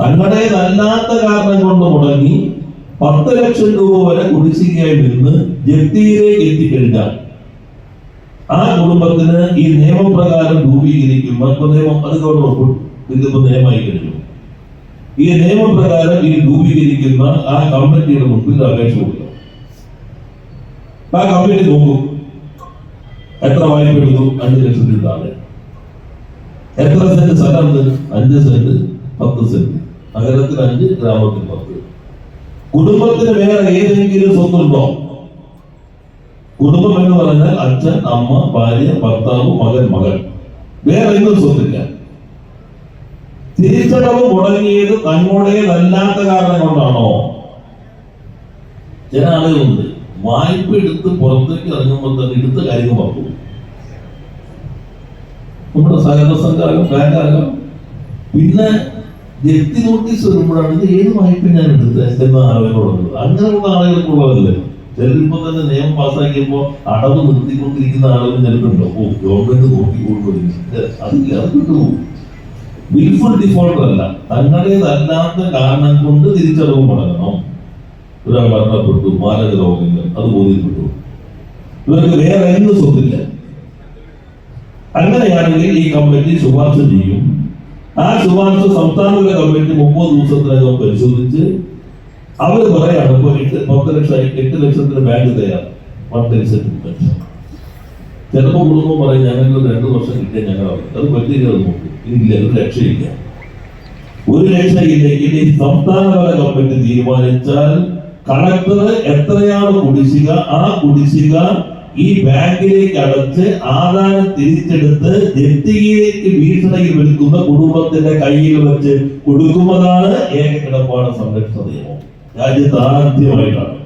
തങ്ങളുടേതല്ലാത്ത കാരണം കൊണ്ട് മുടങ്ങി പത്ത് ലക്ഷം രൂപ വരെ കുടിശ്ശികയായി നിന്ന് ജപ്തിയിലേക്ക് എത്തിക്കഴിഞ്ഞാൽ ആ കുടുംബത്തിന് ഈ നിയമപ്രകാരം രൂപീകരിക്കും ഇപ്പൊ നിയമം അത് ഗവൺമെന്റ് ഇതിപ്പോ നിയമമായി കഴിഞ്ഞു. ഈ നിയമപ്രകാരം ഈ രൂപീകരിക്കുന്ന ആ കമ്മിറ്റിയുടെ മുമ്പിൽ അപേക്ഷ കൊടുക്കും ആ കമ്മിറ്റി നോക്കും. എത്ര വായ്പ എടുത്തു? അഞ്ച് ലക്ഷത്തിൽ താഴെ. എത്ര സെന്റ് സ്ഥലം അഞ്ച് സെന്റ് പത്ത് സെന്റ്. നഗരത്തിൽ അഞ്ച് ഗ്രാമത്തിൽ പത്ത് കുടുംബത്തിന് വേറെ ഏതെങ്കിലും സ്വത്തുണ്ടോ? കുടുംബം എന്ന് പറഞ്ഞാൽ അച്ഛൻ അമ്മ ഭാര്യ ഭർത്താവ് മകൻ മകൾ വേറെ എങ്ങും സ്വത്തില്ല. തിരിച്ചടവ് മുടങ്ങിയത് തങ്ങളുടേതല്ലാത്ത കാരണം കൊണ്ടാണോ? ചില ആളുകളുണ്ട് വായ്പ എടുത്ത് പുറത്തേക്ക് ഇറങ്ങുമ്പോൾ തന്നെ എടുത്ത കാര്യങ്ങൾ പറഞ്ഞു നമ്മുടെ സഹകരണ സംഘാകം ബാങ്കാകാം. പിന്നെ ജപ്തി നോട്ടീസ് വരുമ്പോഴാണ് ഏത് വായ്പ ഞാൻ എടുത്തത് എന്ന ആളുകളുള്ളത് അങ്ങനെയുള്ള ആളുകൾക്കുള്ളതല്ലേ ചിലരിപ്പോ തന്നെ നിയമം പാസ്സാക്കിയപ്പോ അടവ് നിർത്തിക്കൊണ്ടിരിക്കുന്ന ആളുകൾ ചിലരുണ്ടോ? ഓ ഗവൺമെന്റ് നോക്കിക്കൊണ്ടുവരും അതില്ല അത് കിട്ടുപോകും വിൽഫുൾ ഡിഫോൾട്ടർ അല്ല. തങ്ങളുടേതല്ലാത്ത കാരണം കൊണ്ട് തിരിച്ചടവ് മുടങ്ങണം ഒരാൾ മരണപ്പെട്ടു മാരക രോഗങ്ങൾ അത് ബോധ്യപ്പെട്ടു. ഇവർക്ക് വേറെ എന്ത് സ്വത്തില്ല? അങ്ങനെയാണെങ്കിൽ ഈ കമ്മിറ്റി ശുപാർശ ചെയ്യും. ആ ശുപാർശ സംസ്ഥാനതല ഗവൺമെന്റ് മുപ്പത് ദിവസത്തിനകം പരിശോധിച്ച് അവർ പറയാണ് ഇപ്പൊ എട്ട് പത്ത് ലക്ഷം എട്ട് ലക്ഷത്തിന് ബാങ്ക് തയ്യാർ പത്ത് ലക്ഷത്തിന് ചിലപ്പോ കുടുംബം പറയും ഞങ്ങൾക്ക് രണ്ടു വർഷം കിട്ടിയ ഞങ്ങൾ അത് പറ്റില്ല ഇല്ല ഒരു രക്ഷയില്ല. ഒരു രക്ഷയില്ലെങ്കിൽ ഈ സംസ്ഥാനതല കമ്മിറ്റി തീരുമാനിച്ചാൽ കളക്ടർ എത്രയാണ് കുടിശ്ശിക? ആ കുടിശ്ശിക ഈ ബാങ്കിലേക്ക് അടച്ച് ആധാരം തിരിച്ചെടുത്ത് ജപ്തിയിലേക്ക് വീഴ്ചയിൽ വിൽക്കുന്ന കുടുംബത്തിന്റെ കയ്യിൽ വെച്ച് കൊടുക്കുന്നതാണ് ഏക കിടപ്പാണ് സംരക്ഷണ നിയമം. രാജ്യത്ത് ആദ്യമായിട്ടാണ്.